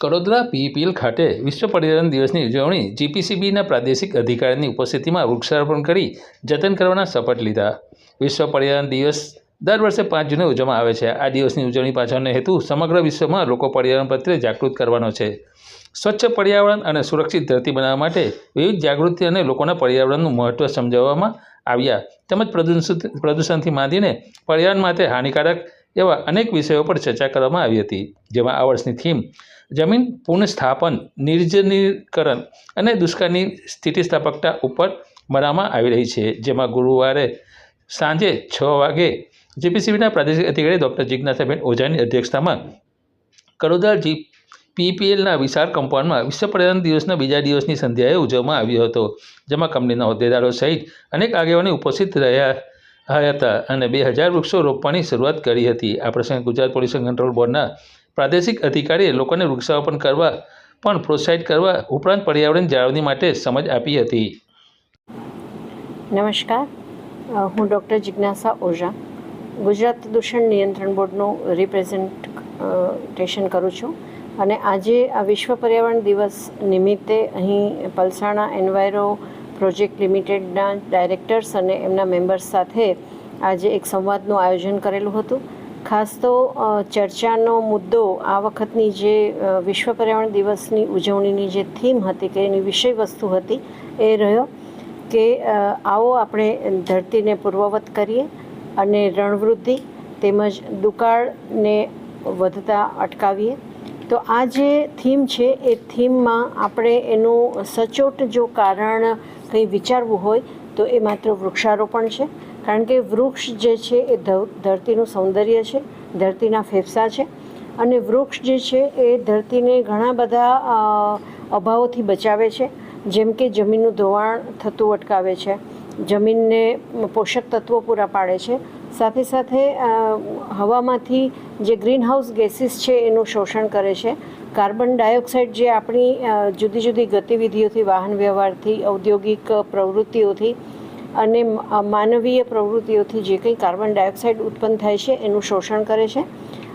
Kadodara PPL ખાતે વિશ્વ પર્યાવરણ દિવસની ઉજવણી જીપીસીબીના પ્રાદેશિક અધિકારીની ઉપસ્થિતિમાં વૃક્ષારોપણ કરી જતન કરવાના શપથ લીધા. વિશ્વ પર્યાવરણ દિવસ દર વર્ષે પાંચ જૂને ઉજવવામાં આવે છે. આ દિવસની ઉજવણી પાછળનો હેતુ સમગ્ર વિશ્વમાં લોકો પર્યાવરણ પ્રત્યે જાગૃત કરવાનો છે. સ્વચ્છ પર્યાવરણ અને સુરક્ષિત ધરતી બનાવવા માટે વિવિધ જાગૃતિ અને લોકોના પર્યાવરણનું મહત્ત્વ સમજાવવામાં આવ્યા. તેમજ પ્રદૂષિત પ્રદૂષણથી માંડીને પર્યાવરણ માટે હાનિકારક એવા અનેક વિષયો પર ચર્ચા કરવામાં આવી હતી, જેમાં આ વર્ષની થીમ જમીન પુનઃસ્થાપન, નિર્જનીકરણ અને દુષ્કાળની સ્થિતિસ્થાપકતા ઉપર બનાવવામાં આવી રહી છે, જેમાં ગુરુવારે સાંજે છ વાગે જીપીસીબીના પ્રાદેશિક અધિકારી ડૉક્ટર જિજ્ઞાસાબેન ઓઝાની અધ્યક્ષતામાં કડોદરા જી પીપીએલના વિશાળ કમ્પાઉન્ડમાં વિશ્વ પર્યાવરણ દિવસના બીજા દિવસની સંધ્યાએ ઉજવવામાં આવ્યો હતો, જેમાં કંપનીના હોદ્દેદારો સહિત અનેક આગેવાની ઉપસ્થિત રહ્યા હતા. અને બે હજાર વૃક્ષો રોપવાની શરૂઆત કરી હતી. આ પ્રસંગે ગુજરાત પોલ્યુશન કંટ્રોલ બોર્ડના પ્રાદેશિક અધિકારીએ લોકોને વૃક્ષારોપણ કરવા પણ પ્રોત્સાહિત કરવા ઉપરાંત પર્યાવરણ જાળવણી માટે સમજ આપી હતી. નમસ્કાર. હું ડૉક્ટર જિજ્ઞાસા ઓઝા. ગુજરાત પ્રદૂષણ નિયંત્રણ બોર્ડનું રિપ્રેઝેન્ટેશન કરું છું. અને આજે આ વિશ્વ પર્યાવરણ દિવસ નિમિત્તે અહીં પલસાણા, એન્વાયરો પ્રોજેક્ટ લિમિટેડના ડાયરેક્ટર્સ અને એમના મેમ્બર્સ સાથે આજે એક સંવાદનું આયોજન કરેલું હતું. ખાસ તો ચર્ચાનો મુદ્દો આ વખતની જે વિશ્વ પર્યાવરણ દિવસની ઉજવણીની જે થીમ હતી કે એની વિષય વસ્તુ હતી, એ રહ્યો કે આવો આપણે ધરતીને પૂર્વવત કરીએ અને રણવૃદ્ધિ તેમજ દુકાળને વધતા અટકાવીએ. તો આ જે થીમ છે, એ થીમમાં આપણે એનું સચોટ જો કારણ કંઈ વિચારવું હોય, તો એ માત્ર વૃક્ષારોપણ છે. કારણ કે વૃક્ષ જે છે, એ ધરતીનું સૌંદર્ય છે, ધરતીના ફેફસા છે. અને વૃક્ષ જે છે, એ ધરતીને ઘણા બધા અભાવોથી બચાવે છે. જેમ કે જમીનનું ધોવાણ થતું અટકાવે છે. જમીનને પોષક તત્વો પૂરા પાડે છે. સાથે સાથે હવામાંથી જે ગ્રીનહાઉસ ગેસીસ છે એનું શોષણ કરે છે. કાર્બન ડાયોક્સાઇડ જે આપણી જુદી જુદી ગતિવિધિઓથી, વાહન વ્યવહારથી, ઔદ્યોગિક પ્રવૃત્તિઓથી અને માનવીય પ્રવૃત્તિઓથી જે કંઈ કાર્બન ડાયોક્સાઇડ ઉત્પન્ન થાય છે એનું શોષણ કરે છે.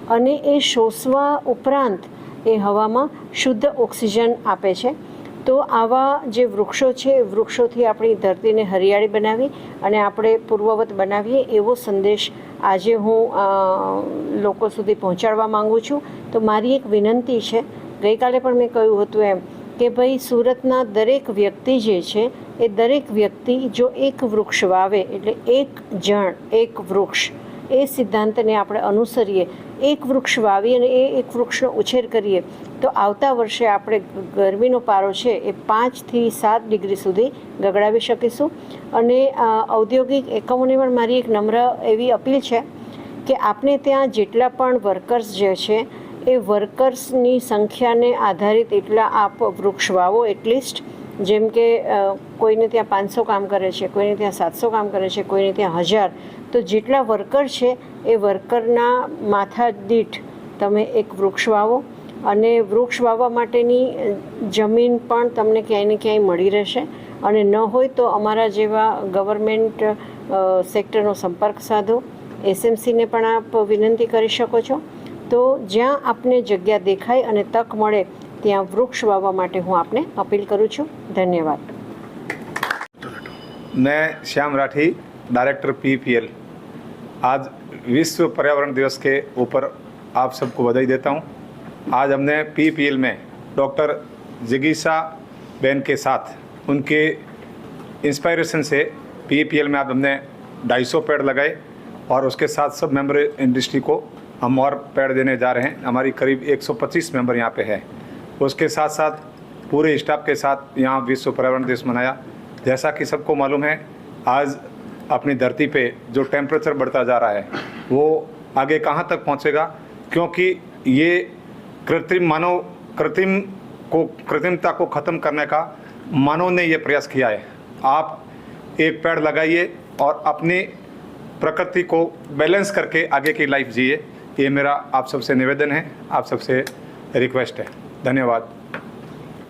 અને એ શોષવા ઉપરાંત એ હવામાં શુદ્ધ ઓક્સિજન આપે છે. તો આવા જે વૃક્ષો છે, એ વૃક્ષોથી આપણી ધરતીને હરિયાળી બનાવી અને આપણે પૂર્વવત બનાવીએ એવો સંદેશ આજે હું લોકો સુધી પહોંચાડવા માંગુ છું. તો મારી એક વિનંતી છે, ગઈકાલે પણ મેં કહ્યું હતું એમ કે ભાઈ, સુરતના દરેક વ્યક્તિ જે છે, એ દરેક વ્યક્તિ જો એક વૃક્ષ વાવે, એટલે એક જણ, એક વૃક્ષ એ સિદ્ધાંતને આપણે અનુસરીએ, એક વૃક્ષ વાવી અને એ એક વૃક્ષનો ઉછેર કરીએ, તો આવતા વર્ષે આપણે ગરમીનો પારો છે એ પાંચથી સાત ડિગ્રી સુધી ગગડાવી શકીશું. અને ઔદ્યોગિક એકમોને પણ મારી એક નમ્ર એવી અપીલ છે કે આપણે ત્યાં જેટલા પણ વર્કર્સ જે છે, એ વર્કર્સની સંખ્યાને આધારિત એટલા આપ વૃક્ષ વાવો એટલીસ્ટ. જેમ કે કોઈને ત્યાં પાંચસો કામ કરે છે, કોઈને ત્યાં સાતસો કામ કરે છે, કોઈને ત્યાં હજાર. તો જેટલા વર્કર છે, એ વર્કરના માથા દીઠ તમે એક વૃક્ષ વાવો અને વૃક્ષ વાવવા માટેની જમીન પણ તમને ક્યાંય ને ક્યાંય મળી રહેશે. અને ન હોય તો અમારા જેવા ગવર્મેન્ટ સેક્ટરનો સંપર્ક સાધો. એસએમસીને પણ આપ વિનંતી કરી શકો છો. તો જ્યાં આપને જગ્યા દેખાય અને તક મળે ત્યાં વૃક્ષ વાવવા માટે હું આપને અપીલ કરું છું ધન્યવાદ मैं श्याम राठी डायरेक्टर पीपीएल आज विश्व पर्यावरण दिवस के ऊपर आप सबको बधाई देता हूं आज हमने पीपीएल में डॉक्टर जिगीसा बेन के साथ उनके इंस्पायरेशन से पीपीएल में आज हमने 250 पेड़ लगाए और उसके साथ सब मेंबर इंडस्ट्री को हम और पेड़ देने जा रहे हैं हमारी करीब 125 मेंबर यहाँ पे है उसके साथ साथ पूरे स्टाफ के साथ यहाँ विश्व पर्यावरण दिवस मनाया। जैसा कि सबको मालूम है, आज अपनी धरती पे जो टेम्परेचर बढ़ता जा रहा है, वो आगे कहाँ तक पहुँचेगा? क्योंकि ये कृत्रिम मानव, कृत्रिम को, कृत्रिमता को ख़त्म करने का मानव ने ये प्रयास किया है। आप एक पेड़ लगाइए और अपनी प्रकृति को बैलेंस करके आगे की लाइफ जिए। ये मेरा आप सबसे निवेदन है, आप सबसे रिक्वेस्ट है। ધન્યવાદ